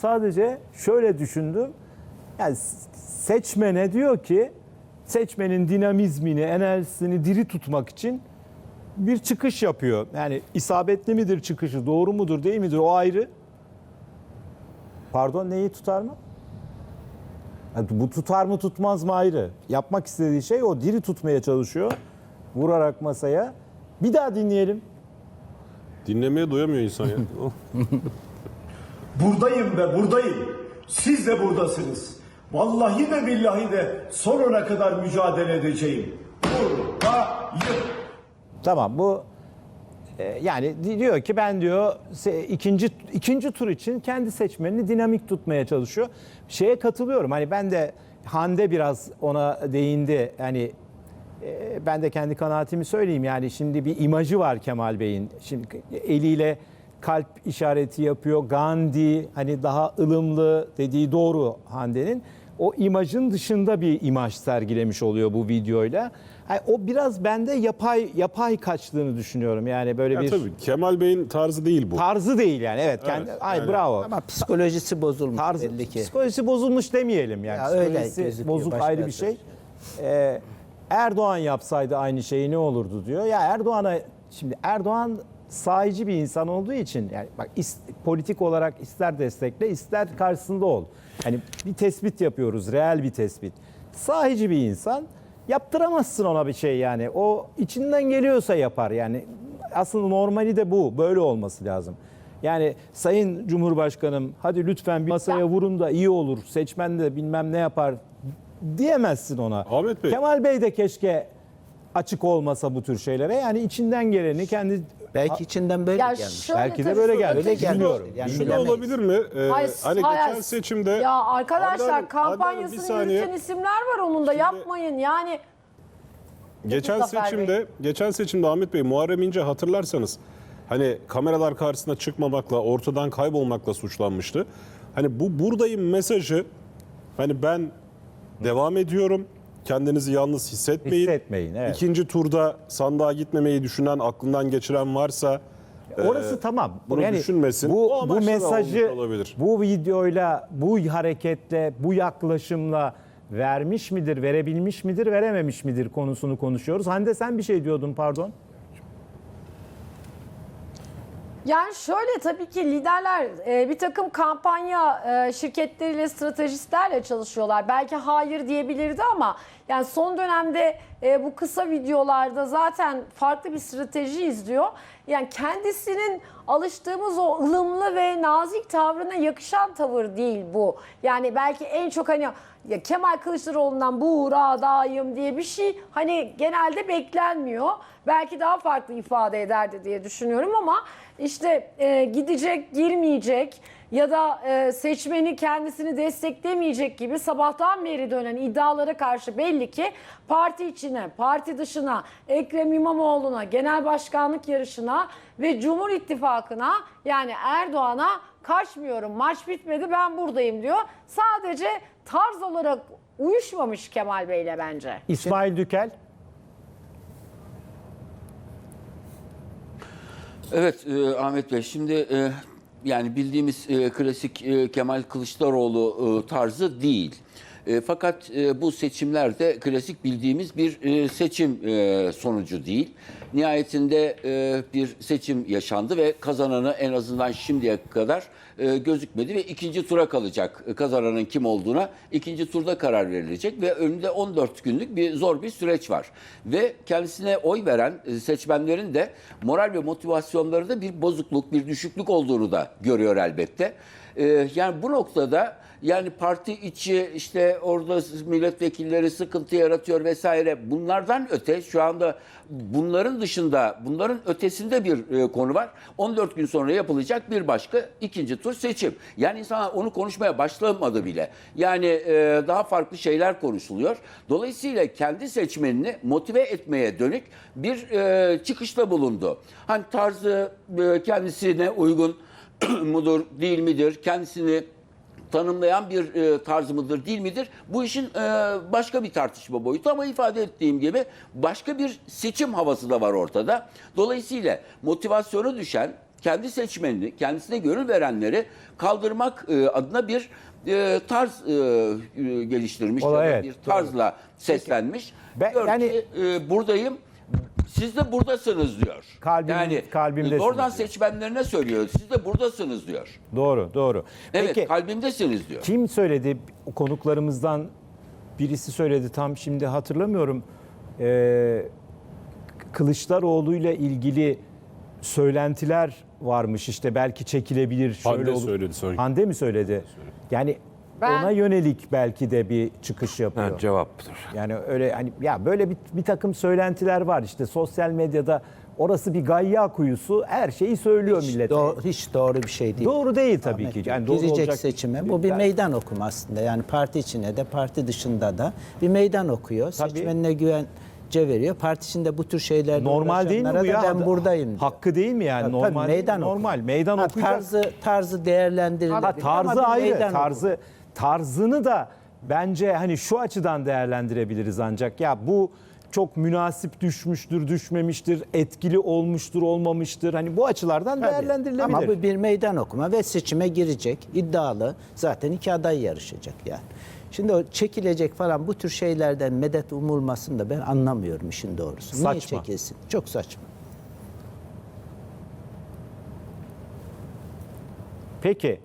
sadece şöyle düşündüm. Yani seçmene diyor ki seçmenin dinamizmini, enerjisini diri tutmak için bir çıkış yapıyor. Yani isabetli midir çıkışı, doğru mudur, değil midir o ayrı. Pardon neyi tutar mı? Yani bu tutar mı tutmaz mı ayrı. Yapmak istediği şey o diri tutmaya çalışıyor. Vurarak masaya. Bir daha dinleyelim. Dinlemeye doyamıyor insan ya. Buradayım ve buradayım. Siz de buradasınız. Vallahi de billahi de sonuna kadar mücadele edeceğim. Buradayım. Tamam bu e, yani di- diyor ki ben diyor ikinci ikinci tur için kendi seçmenini dinamik tutmaya çalışıyor. Şeye katılıyorum. Hani ben de Hande biraz ona değindi. Yani e, ben de kendi kanaatimi söyleyeyim. Yani şimdi bir imajı var Kemal Bey'in. Şimdi eliyle kalp işareti yapıyor. Gandhi hani daha ılımlı dediği doğru Hande'nin. O imajın dışında bir imaj sergilemiş oluyor bu videoyla. Yani o biraz bende yapay yapay kaçtığını düşünüyorum. Yani böyle ya bir tabii Kemal Bey'in tarzı değil bu. tarzı değil yani. Evet, kendi ay yani- bravo. Ama psikolojisi bozulmuş Tarzı belli ki. psikolojisi bozulmuş demeyelim yani. Ya öyle Psikolojisi gözüküyor, bozuk ayrı bir şey. Ee, Erdoğan yapsaydı aynı şeyi ne olurdu diyor. Ya Erdoğan'a şimdi Erdoğan sahici bir insan olduğu için yani bak is- politik olarak ister destekle ister karşısında ol. Hani bir tespit yapıyoruz, reel bir tespit. Sahici bir insan yaptıramazsın ona bir şey yani. O içinden geliyorsa yapar yani. Aslında normali de bu. Böyle olması lazım. Yani Sayın Cumhurbaşkanım hadi lütfen bir masaya vurun da iyi olur. Seçmen de bilmem ne yapar diyemezsin ona. Ahmet Bey. Kemal Bey de keşke açık olmasa bu tür şeylere. Yani içinden geleni kendi Belki içinden böyle Ya gelmiş. şöyle Belki de tabii böyle geldi. Öyle gelmiş. Bilmiyorum. Yani Şu da bilemeyiz. olabilir mi? Ee, Hayır, hani hayır. geçen seçimde... Ya arkadaşlar Adnan- Adnan bir kampanyasını saniye. yürüten isimler var onun da yapmayın yani. Geçen Zafer Bey. seçimde, geçen seçimde Ahmet Bey, Muharrem İnce hatırlarsanız hani kameralar karşısına çıkmamakla, ortadan kaybolmakla suçlanmıştı. Hani bu buradayım mesajı hani ben devam ediyorum. Kendinizi yalnız hissetmeyin. Hissetmeyin, evet. İkinci turda sandığa gitmemeyi düşünen, aklından geçiren varsa Orası tamam. bunu düşünmesin. Bu, O bu amaçla da mesajı olmuş olabilir. bu videoyla, bu hareketle, bu yaklaşımla vermiş midir, verebilmiş midir, verememiş midir konusunu konuşuyoruz. Hande sen bir şey diyordun pardon. Yani şöyle tabii ki liderler e, bir takım kampanya e, şirketleriyle, stratejistlerle çalışıyorlar. Belki hayır diyebilirdi ama yani son dönemde e, bu kısa videolarda zaten farklı bir strateji izliyor. Yani kendisinin alıştığımız o ılımlı ve nazik tavrına yakışan tavır değil bu. Yani belki en çok hani ya Kemal Kılıçdaroğlu'ndan buğradayım diye bir şey hani genelde beklenmiyor. Belki daha farklı ifade ederdi diye düşünüyorum ama işte e, gidecek, girmeyecek ya da e, seçmeni kendisini desteklemeyecek gibi sabahtan beri dönen iddialara karşı belli ki parti içine, parti dışına, Ekrem İmamoğlu'na, genel başkanlık yarışına ve Cumhur İttifakı'na yani Erdoğan'a kaçmıyorum, maç bitmedi ben buradayım diyor. Sadece tarz olarak uyuşmamış Kemal Bey'le bence. İsmail Dükel. Evet e, Ahmet Bey şimdi e, yani bildiğimiz e, klasik e, Kemal Kılıçdaroğlu e, tarzı değil. E, fakat e, bu seçimlerde klasik bildiğimiz bir e, seçim e, sonucu değil. Nihayetinde e, bir seçim yaşandı ve kazananı en azından şimdiye kadar e, gözükmedi ve ikinci tura kalacak e, kazananın kim olduğuna ikinci turda karar verilecek ve önünde 14 günlük bir zor bir süreç var. Ve kendisine oy veren e, seçmenlerin de moral ve motivasyonlarında bir bozukluk, bir düşüklük olduğunu da görüyor elbette. E, yani bu noktada yani parti içi işte orada milletvekilleri sıkıntı yaratıyor vesaire. Bunlardan öte şu anda bunların dışında bunların ötesinde bir e, konu var. 14 gün sonra yapılacak bir başka ikinci tur seçim. Yani insanlar onu konuşmaya başlamadı bile. Yani e, daha farklı şeyler konuşuluyor. Dolayısıyla kendi seçmenini motive etmeye dönük bir e, çıkışta bulundu. Hani tarzı e, kendisine uygun mudur değil midir? Kendisini tanımlayan bir e, tarz mıdır değil midir? Bu işin e, başka bir tartışma boyutu ama ifade ettiğim gibi başka bir seçim havası da var ortada. Dolayısıyla motivasyonu düşen kendi seçmenini, kendisine gönül verenleri kaldırmak e, adına bir e, tarz e, geliştirmiş. Ola, ya da evet, bir tarzla seslenmiş. Ben- diyor yani- ki e, buradayım. Siz de buradasınız diyor. Kalbim- yani kalbimdesiniz oradan diyor. seçmenlerine söylüyor. Siz de buradasınız diyor. Doğru, doğru. Evet, Peki kalbimdesiniz diyor. kim söyledi? Konuklarımızdan birisi söyledi. Tam şimdi hatırlamıyorum. Ee, Kılıçdaroğlu ile ilgili söylentiler varmış. İşte belki çekilebilir. Şöyle Hande olur. söyledi son- Hande mi söyledi? Yani Ben- ona yönelik belki de bir çıkış yapıyor. Ha, cevaptır. Yani öyle hani ya böyle bir, bir takım söylentiler var işte sosyal medyada orası bir gayya kuyusu her şeyi söylüyor millete. Doğru, hiç doğru bir şey değil. Doğru değil tabii Ahmet ki. Yani doğru girecek olacak- seçime. Bu bir meydan okuma aslında. Yani parti içine de parti dışında da bir meydan okuyor. Tabii. Seçmenine güvence veriyor. Parti içinde bu tür şeylerle Normal değil mi bu ya? da Ben buradayım diyor. Hakkı değil mi yani? Tabii, normal tabii, meydan değil, normal. okuma. Meydan Ha, okuyacak. Tarzı, tarzı değerlendirilebilir Ha, tarzı ayrı. Tarzı tarzını da bence hani şu açıdan değerlendirebiliriz ancak ya bu çok münasip düşmüştür, düşmemiştir, etkili olmuştur, olmamıştır. Hani bu açılardan Tabii. değerlendirilebilir. Ama bu bir meydan okuma ve seçime girecek. iddialı. Zaten iki aday yarışacak yani. Şimdi o çekilecek falan bu tür şeylerden medet umulmasını da ben anlamıyorum işin doğrusu. Niye Saçma. çekilsin? Çok saçma. Peki